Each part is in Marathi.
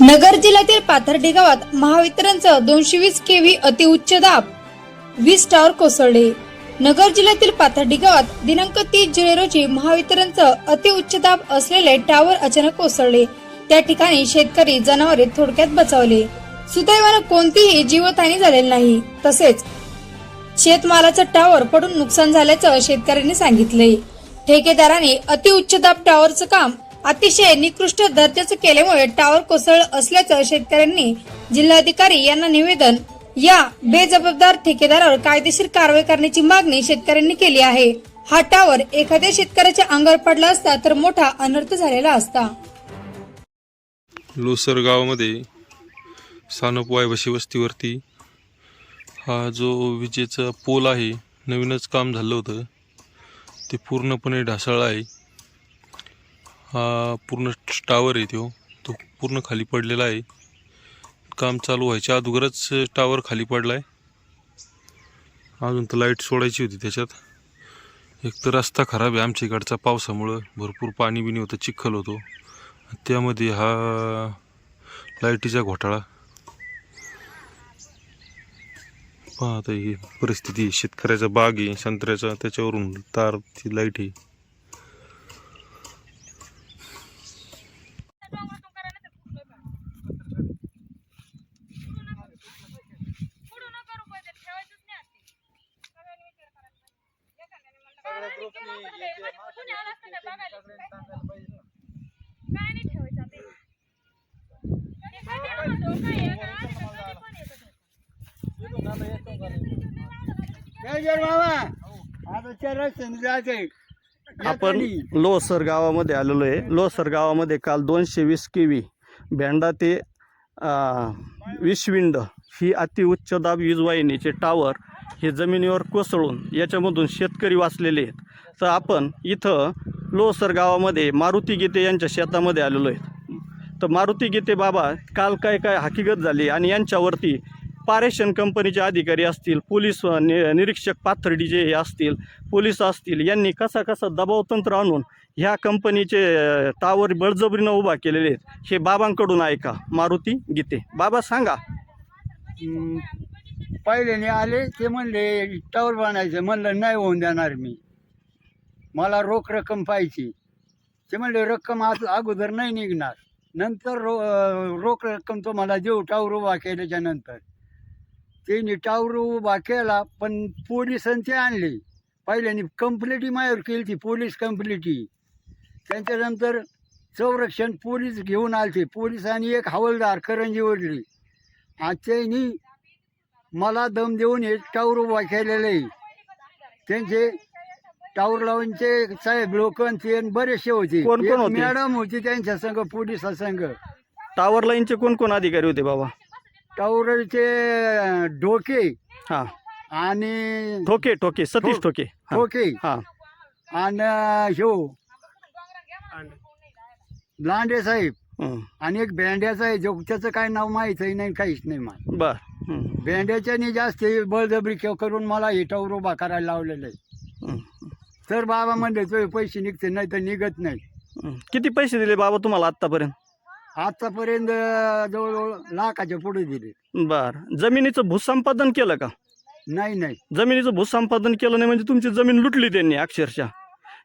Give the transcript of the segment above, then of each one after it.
नगर जिल्ह्यातील पाथर्डी गावात महावितरणचं दोनशे वीस केव्ही अतिउच्च दाब. वीस टावर कोसळले. नगर जिल्ह्यातील पाथर्डी गावात दिनांक तीस जुलै रोजी महावितरणचं अतिउच्च दाब असलेले टावर अचानक कोसळले. त्या ठिकाणी शेतकरी जनावरे थोडक्यात बचावले. सुदैवानं कोणतीही जीवतहानी झालेली नाही. तसेच शेतमालाचं टावर पडून नुकसान झाल्याचं शेतकऱ्यांनी सांगितले ठेकेदाराने अतिउच्च दाब टावरचं काम अतिशय निकृष्ट दर्जाचं केल्यामुळे टावर कोसळ असल्याचं शेतकऱ्यांनी जिल्हाधिकारी यांना निवेदन. या बेजबाबदार ठेकेदारावर कायदेशीर कारवाई करण्याची मागणी शेतकऱ्यांनी केली आहे. हा टावर एखाद्या शेतकऱ्याच्या अंगावर पडला असता तर मोठा अनर्थ झालेला असता. लोसर गावामध्ये सानप वायवशी वस्तीवरती हा जो विजेचा पोल आहे नवीनच काम झालं होतं. ते पूर्णपणे ढासळला आहे. हा पूर्ण टावर आहे तो. तो पूर्ण खाली पडलेला आहे. काम चालू व्हायच्या अगोदरच टावर खाली पडला आहे अजून तर लाइट सोडायची होती त्याच्यात. एक तर रस्ता खराब आहे आमच्या इकडचा पावसामुळं. भरपूर पाणी बिणी होतं चिखल होतो. त्यामध्ये हा लाईटीचा घोटाळा. पहा ही परिस्थिती. शेतकऱ्याचा बाग आहे संत्र्याचा. त्याच्यावरून तार ती लाइट आहे काय नाही ठेवायचं ते ते काय ते धोका आहे का? ते कधी पण येतं. जय जय बाबा समजायचे आपण लोसर गावामध्ये आलेलो आहे. लोसर गावामध्ये काल दोनशे वीस केवी भेंडा ते विश्विंड ही अतिउच्च दाब वीज वाहिनीचे टावर हे जमिनीवर कोसळून याच्यामधून शेतकरी वाचलेले आहेत. तर आपण इथं लोसर गावामध्ये मारुती गीते यांच्या शेतामध्ये आलेलो आहेत. तर मारुती गीते बाबा काल काय काय हकीकत झाली आणि यांच्यावरती पारेशन कंपनीचे अधिकारी असतील पोलीस नि निरीक्षक पाथर्डी हे असतील पोलीस असतील यांनी कसा कसा दबावतंत्र आणून ह्या कंपनीचे टावर बळजबरीनं उभा केलेले आहेत हे बाबांकडून ऐका. मारुती गीते. बाबा सांगा. पहिल्याने आले ते म्हणले टावर बांधायचं म्हणलं नाही होऊन देणार मी. मला रोख रक्कम पाहिजे. ते म्हणले रक्कम आज अगोदर नाही निघणार. नंतर रो रोख रक्कम तो मला देऊ टावर उभा केल्याच्यानंतर. त्यांनी टावर उभा केला पण पोलिसांनी ते आणले. पहिल्याने कंप्लेटी माझ्यावर केली ती पोलीस कंप्लेटी त्यांच्यानंतर संरक्षण पोलीस घेऊन आले ते पोलिसांनी एक हवालदार करंजी ओढली. त्यांनी मला दम देऊन हे टावर उभा केलेलं. त्यांचे टावर लावूनचे साहेब लोक बरेचसे होते. कोण कोण एक होते? मॅडम होती त्यांच्या संघ पोलिसा संघ. टावर लाईनचे कोण कोण अधिकारी होते बाबा? टावरचे डोके हां. आणि ठोके ठोके सतीश ठोके. हां. डोके हां. आणि ह्यो. लांडे साहेब. हं. आणि एक भेंड्याचा आहे जो त्याचं काय नाव माहीतही नाही काहीच नाही मला बर. हं. भेंड्याच्यानी जास्त बळजबरी करून मला हे टावर उभा करायला लावलेलं. आहे. तर बाबा म्हणले तुझे पैसे निघते नाही तर निघत नाही. किती पैसे दिले बाबा तुम्हाला आत्तापर्यंत? आतापर्यंत जवळजवळ लाखाच्या पुढे दिले. बर. जमिनीचं भूसंपादन केलं का? नाही नाही. जमिनीचं भूसंपादन केलं नाही म्हणजे तुमची जमीन लुटली त्यांनी अक्षरशः.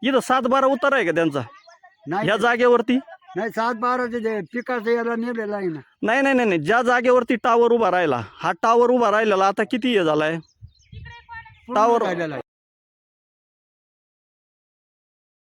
इथं सात बारा उतार आहे का त्यांचा? नाही. ह्या जागेवरती? नाही सात बाराचे जे पिकाचं याला नेलेलं आहे ना. नाही नाही नाही नाही. ज्या जागेवरती टावर उभा राहिला हा टावर उभा राहिलेला आता किती हे झालाय? पूर्ण टावर राहिलेलं